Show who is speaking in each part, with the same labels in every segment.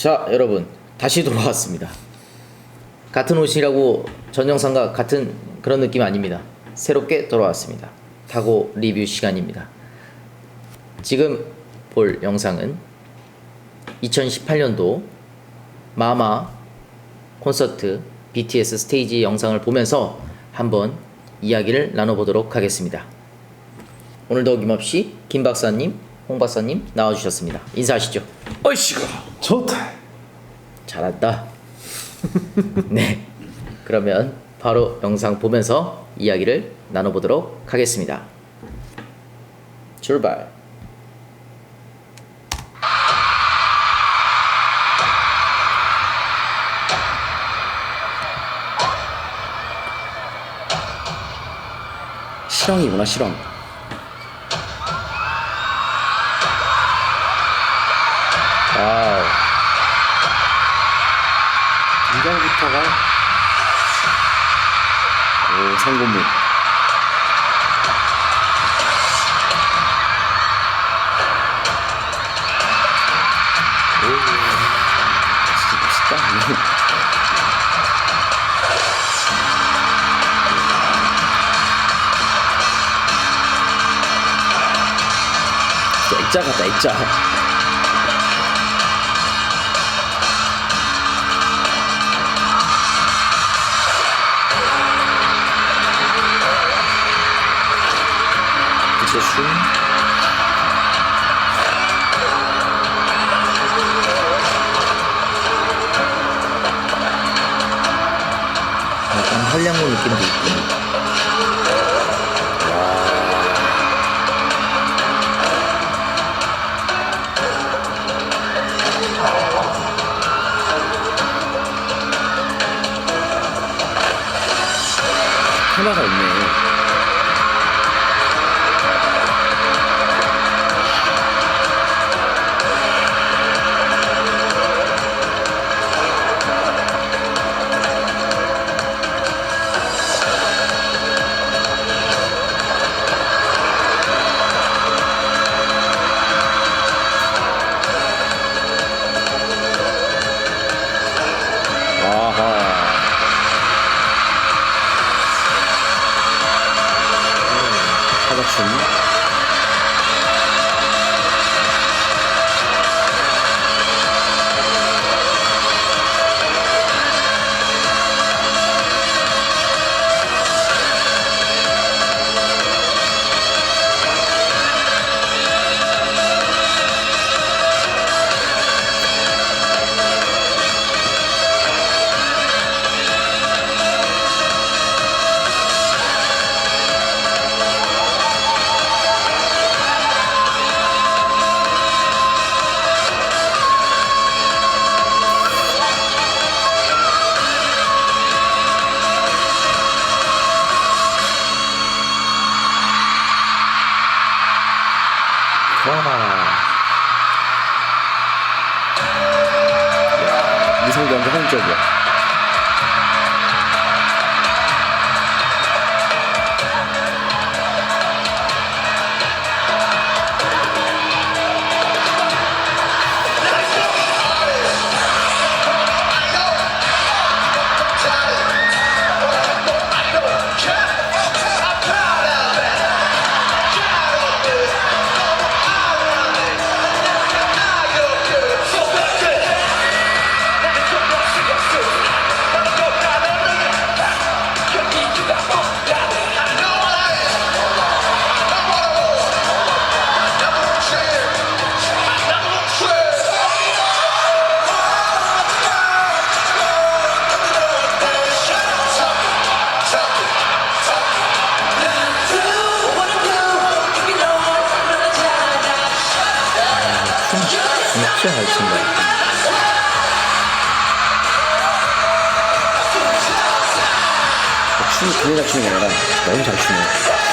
Speaker 1: 자, 여러분 다시 돌아왔습니다. 같은 옷이라고 전 영상과 같은 그런 느낌 아닙니다. 새롭게 돌아왔습니다. 타고 리뷰 시간입니다. 지금 볼 영상은 2018년도 마마 콘서트 BTS 스테이지 영상을 보면서 한번 이야기를 나눠보도록 하겠습니다. 오늘도 어김없이 김 박사님, 홍 박사님 나와주셨습니다. 인사하시죠.
Speaker 2: 어이씨가 좋다.
Speaker 1: 잘한다. 네. 그러면 바로 영상 보면서 이야기를 나눠보도록 하겠습니다. 출발.
Speaker 2: 실황이구나 실황.
Speaker 1: 와우.
Speaker 2: 등장부터가 오 상고무. 오, 진짜 멋있다.
Speaker 1: 액자 같다, 액자.
Speaker 2: 테마가 춤이 그냥 잘 추는 게 아니라 너무 잘 추네. 아.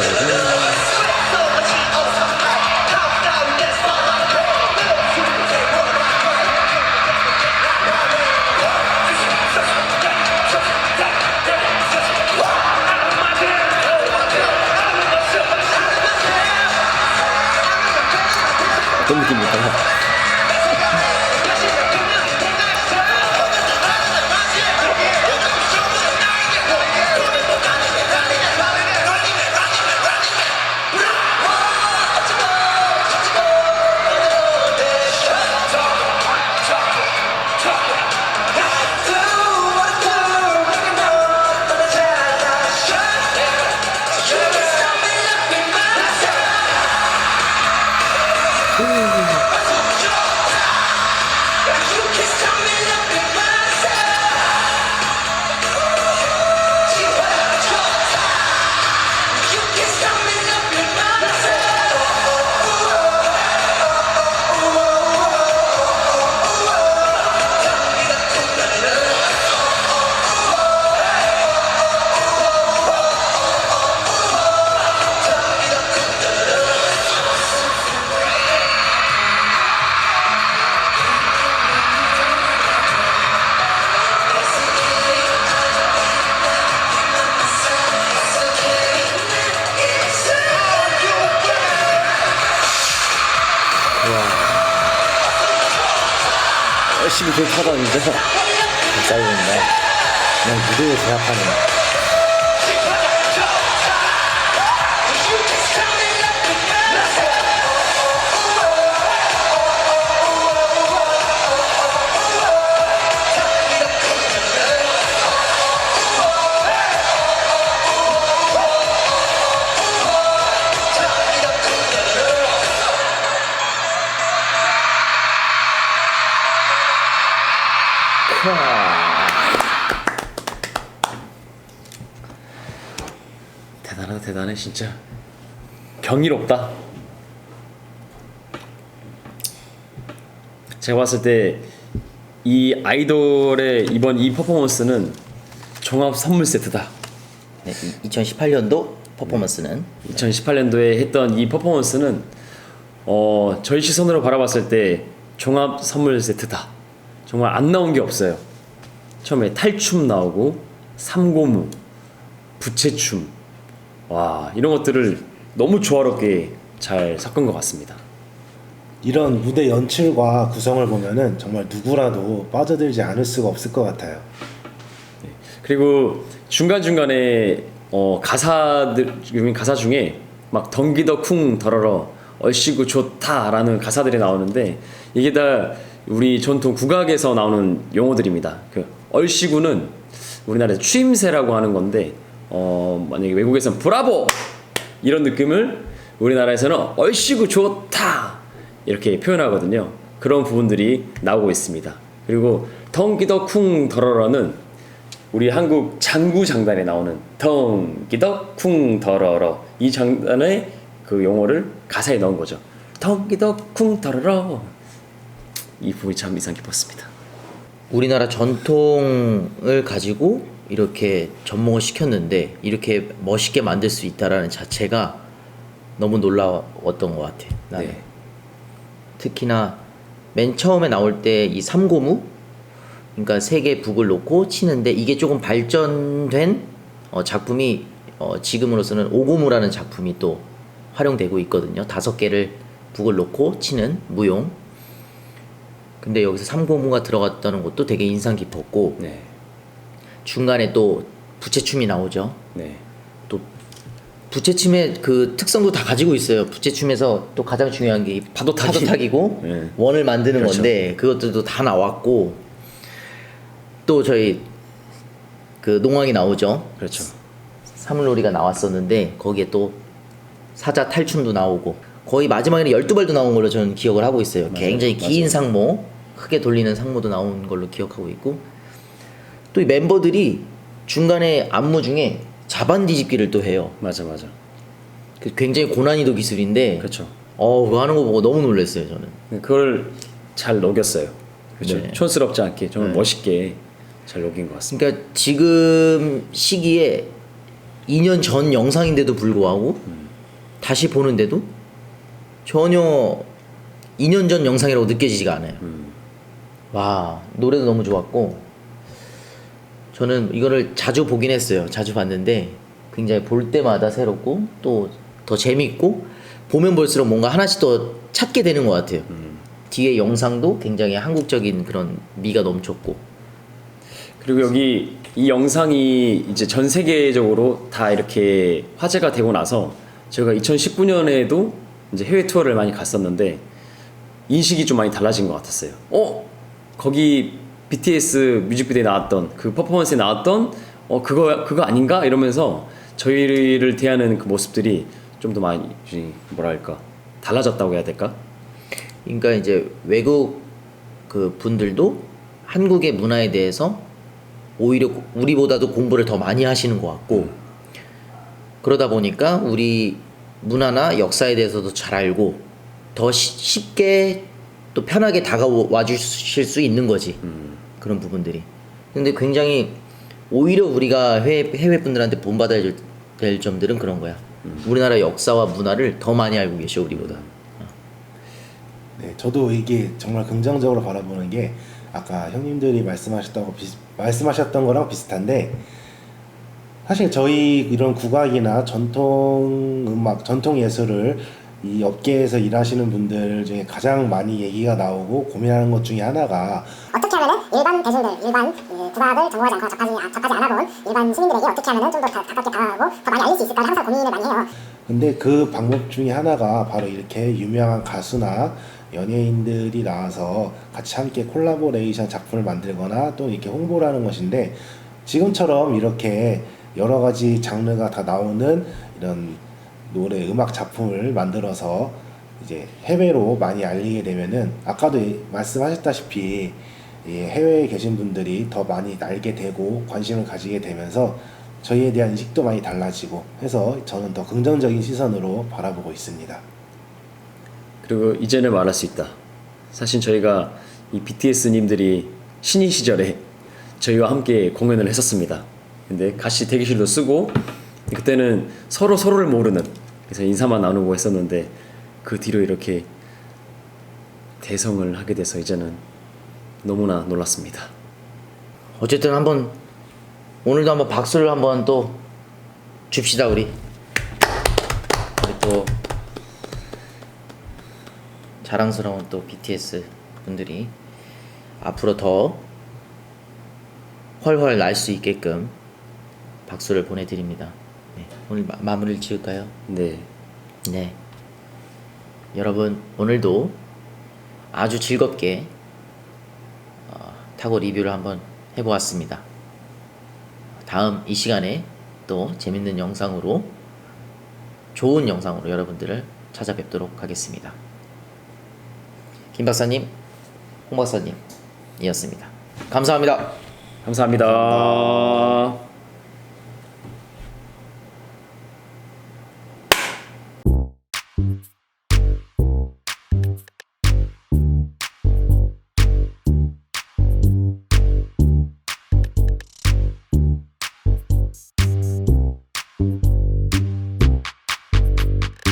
Speaker 2: 어떤 1,900원이죠. 못 살린다.
Speaker 1: 그냥 무료로 제압하는.
Speaker 2: 대단하다 대단해 진짜. 경이롭다. 제가 봤을 때 이 아이돌의 이번 이 퍼포먼스는 종합 선물 세트다.
Speaker 1: 네, 2018년도 퍼포먼스는
Speaker 2: 2018년도에 했던 이 퍼포먼스는 어, 저희 시선으로 바라봤을 때 종합 선물 세트다. 정말 안 나온 게 없어요. 처음에 탈춤 나오고 삼고무, 부채춤, 와 이런 것들을 너무 조화롭게 잘 섞은 것 같습니다.
Speaker 3: 이런 무대 연출과 구성을 보면은 정말 누구라도 빠져들지 않을 수가 없을 것 같아요.
Speaker 2: 그리고 중간 중간에 어, 가사들 가사 중에 막 덩기더 쿵 덜어러 얼씨구 좋다라는 가사들이 나오는데 이게 다 우리 전통 국악에서 나오는 용어들입니다. 그 얼씨구는 우리나라에서 추임새라고 하는 건데 어, 만약에 외국에서는 브라보 이런 느낌을 우리나라에서는 얼씨구 좋다 이렇게 표현하거든요. 그런 부분들이 나오고 있습니다. 그리고 덩기더 쿵 덜어러는 우리 한국 장구 장단에 나오는 덩기덕 쿵 더러러 이 장단의 그 용어를 가사에 넣은 거죠. 덩기덕 쿵 더러러 이 부분이 참 인상 깊었습니다.
Speaker 1: 우리나라 전통을 가지고 이렇게 접목을 시켰는데 이렇게 멋있게 만들 수 있다라는 자체가 너무 놀라웠던 것 같아. 나는.
Speaker 2: 네.
Speaker 1: 특히나 맨 처음에 나올 때 이 삼고무, 그러니까 세 개 북을 놓고 치는데 이게 조금 발전된 어, 작품이 어, 지금으로서는 오고무라는 작품이 또 활용되고 있거든요. 다섯 개를 북을 놓고 치는 무용. 근데 여기서 삼고무가 들어갔다는 것도 되게 인상 깊었고
Speaker 2: 네,
Speaker 1: 중간에 또 부채춤이 나오죠.
Speaker 2: 네,
Speaker 1: 또 부채춤의 그 특성도 다 가지고 있어요. 부채춤에서 또 가장 중요한 게이
Speaker 2: 파도 타기.
Speaker 1: 파도타기고
Speaker 2: 네.
Speaker 1: 원을 만드는
Speaker 2: 그렇죠.
Speaker 1: 건데 그것들도 다 나왔고 또 저희 그 농왕이 나오죠.
Speaker 2: 그렇죠.
Speaker 1: 사물놀이가 나왔었는데 거기에 또 사자 탈춤도 나오고 거의 마지막에는 12발도 나온 걸로 저는 기억을 하고 있어요. 굉장히 긴 상모, 크게 돌리는 상모도 나온 걸로 기억하고 있고 또 이 멤버들이 중간에 안무 중에 자반 뒤집기를 또 해요.
Speaker 2: 맞아, 맞아.
Speaker 1: 그 굉장히 고난이도 기술인데
Speaker 2: 그렇죠.
Speaker 1: 어, 그거 하는 거 보고 너무 놀랐어요, 저는.
Speaker 2: 그걸 잘 녹였어요. 그렇죠.
Speaker 1: 네.
Speaker 2: 촌스럽지 않게 정말 멋있게 잘 녹인 것 같습니다.
Speaker 1: 그러니까 지금 시기에 2년 전 영상인데도 불구하고 다시 보는데도 전혀 2년 전 영상이라고 느껴지지가 않아요. 와 노래도 너무 좋았고 저는 이거를 자주 보긴 했어요. 자주 봤는데 굉장히 볼 때마다 새롭고 또 더 재밌고 보면 볼수록 뭔가 하나씩 더 찾게 되는 것 같아요. 뒤에 영상도 굉장히 한국적인 그런 미가 넘쳤고
Speaker 2: 그리고 여기 이 영상이 이제 전 세계적으로 다 이렇게 화제가 되고 나서 저희가 2019년에도 이제 해외 투어를 많이 갔었는데 인식이 좀 많이 달라진 것 같았어요. 어 거기 BTS 뮤직비디오에 나왔던 그 퍼포먼스에 나왔던 어 그거 그거 아닌가 이러면서 저희를 대하는 그 모습들이 좀 더 많이 뭐랄까 달라졌다고 해야 될까?
Speaker 1: 그러니까 이제 외국 그 분들도 한국의 문화에 대해서 오히려 우리보다도 공부를 더 많이 하시는 것 같고 그러다 보니까 우리 문화나 역사에 대해서도 잘 알고 더 쉬- 쉽게 또 편하게 다가와 주실 수 있는 거지. 그런 부분들이. 근데 굉장히 오히려 우리가 해외, 해외 분들한테 본받아야 될- 될 점들은 그런 거야. 우리나라 역사와 문화를 더 많이 알고 계셔 우리보다.
Speaker 3: 네, 저도 이게 정말 긍정적으로 바라보는 게 아까 형님들이 말씀하셨던 비, 말씀하셨던 거랑 비슷한데 사실 저희 이런 국악이나 전통 음악, 전통 예술을 이 업계에서 일하시는 분들 중에 가장 많이 얘기가 나오고 고민하는 것 중에 하나가
Speaker 4: 어떻게 하면은 일반 대중들, 일반 그 국악을 전공하지 않거나 접하지, 아, 접하지 않아본 일반 시민들에게 어떻게 하면은 좀더 가깝게 다가가고 더 많이 알릴 수 있을까를 항상 고민을 많이 해요.
Speaker 3: 근데 그 방법 중에 하나가 바로 이렇게 유명한 가수나 연예인들이 나와서 같이 함께 콜라보레이션 작품을 만들거나 또 이렇게 홍보를 하는 것인데 지금처럼 이렇게 여러 가지 장르가 다 나오는 이런 노래 음악 작품을 만들어서 이제 해외로 많이 알리게 되면은 아까도 이- 말씀하셨다시피 이 해외에 계신 분들이 더 많이 알게 되고 관심을 가지게 되면서 저희에 대한 인식도 많이 달라지고 해서 저는 더 긍정적인 시선으로 바라보고 있습니다.
Speaker 2: 그리고 이제는 말할 수 있다. 사실 저희가 이 BTS님들이 신인 시절에 저희와 함께 공연을 했었습니다. 근데 같이 대기실도 쓰고 그때는 서로 서로를 모르는 그래서 인사만 나누고 했었는데 그 뒤로 이렇게 대성을 하게 돼서 이제는 너무나 놀랐습니다.
Speaker 1: 어쨌든 한번 오늘도 한번 박수를 한번 또 줍시다 우리 우리 또 자랑스러운 또 BTS 분들이 앞으로 더 훨훨 날 수 있게끔 박수를 보내드립니다. 네, 오늘 마, 마무리를 지을까요?
Speaker 2: 네.
Speaker 1: 네. 여러분 오늘도 아주 즐겁게 어, 타고 리뷰를 한번 해보았습니다. 다음 이 시간에 또 재밌는 영상으로 좋은 영상으로 여러분들을 찾아뵙도록 하겠습니다. 김 박사님, 홍 박사님이었습니다. 감사합니다.
Speaker 2: 감사합니다.